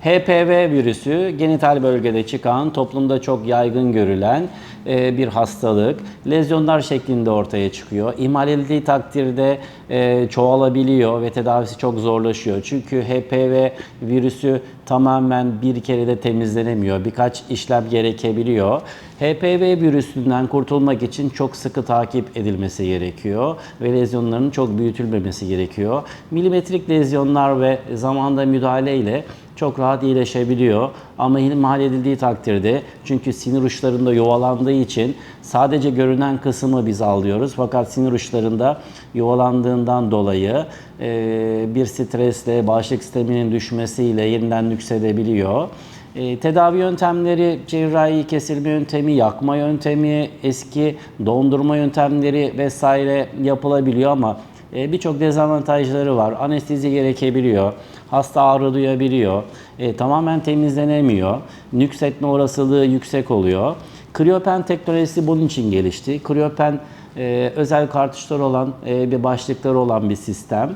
HPV virüsü genital bölgede çıkan, toplumda çok yaygın görülen e, bir hastalık. Lezyonlar şeklinde ortaya çıkıyor. İhmal edildiği takdirde e, çoğalabiliyor ve tedavisi çok zorlaşıyor. Çünkü HPV virüsü tamamen bir kerede temizlenemiyor. Birkaç işlem gerekebiliyor. HPV virüsünden kurtulmak için çok sıkı takip edilmesi gerekiyor ve lezyonların çok büyütülmemesi gerekiyor. Milimetrik lezyonlar ve zamanda müdahale ile çok rahat iyileşebiliyor. Ama ihmal edildiği takdirde çünkü sinir uçlarında yuvalandığı için sadece görünen kısmı biz alıyoruz. Fakat sinir uçlarında yuvalandığından dolayı e, bir stresle bağışıklık sisteminin düşmesiyle yeniden nüksedebiliyor. E, tedavi yöntemleri cerrahi kesilme yöntemi, yakma yöntemi, eski dondurma yöntemleri vesaire yapılabiliyor ama e, birçok dezavantajları var. Anestezi gerekebiliyor. Hasta ağrı duyabiliyor. E, tamamen temizlenemiyor. Nüksetme olasılığı yüksek oluyor. Kriyopen teknolojisi bunun için gelişti. Kriyopen e, özel kartuşlar olan e, bir başlıkları olan bir sistem.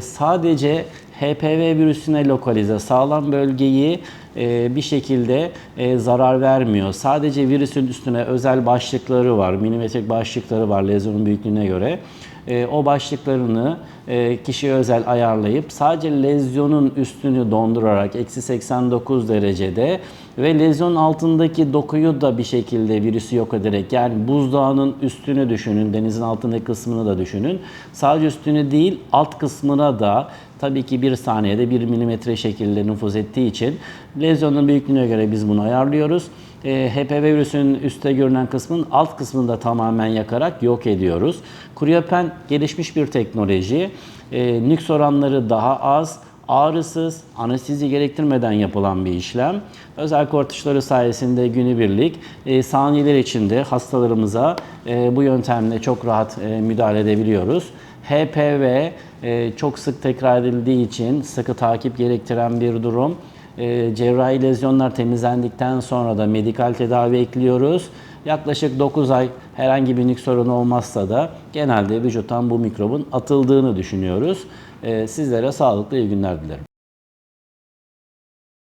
Sadece HPV virüsüne lokalize sağlam bölgeyi e, bir şekilde e, zarar vermiyor. Sadece virüsün üstüne özel başlıkları var, milimetrik başlıkları var lezyonun büyüklüğüne göre. E, o başlıklarını e, kişiye özel ayarlayıp sadece lezyonun üstünü dondurarak eksi 89 derecede ve lezyon altındaki dokuyu da bir şekilde virüsü yok ederek yani buzdağının üstünü düşünün, denizin altındaki kısmını da düşünün. Sadece üstünü değil alt kısmına da tabii ki bir saniyede 1 milimetre şekilde nüfuz ettiği için lezyonun büyüklüğüne göre biz bunu ayarlıyoruz. E, HPV virüsünün üstte görünen kısmının alt kısmını da tamamen yakarak yok ediyoruz. Kryopen gelişmiş bir teknoloji. E, nüks oranları daha az, ağrısız, anestezi gerektirmeden yapılan bir işlem. Özel kortuşları sayesinde günübirlik e, saniyeler içinde hastalarımıza e, bu yöntemle çok rahat e, müdahale edebiliyoruz. HPV e, çok sık tekrar edildiği için sıkı takip gerektiren bir durum. E, cerrahi lezyonlar temizlendikten sonra da medikal tedavi ekliyoruz. Yaklaşık 9 ay herhangi bir sorunu olmazsa da genelde vücuttan bu mikrobun atıldığını düşünüyoruz. E, sizlere sağlıklı iyi günler dilerim.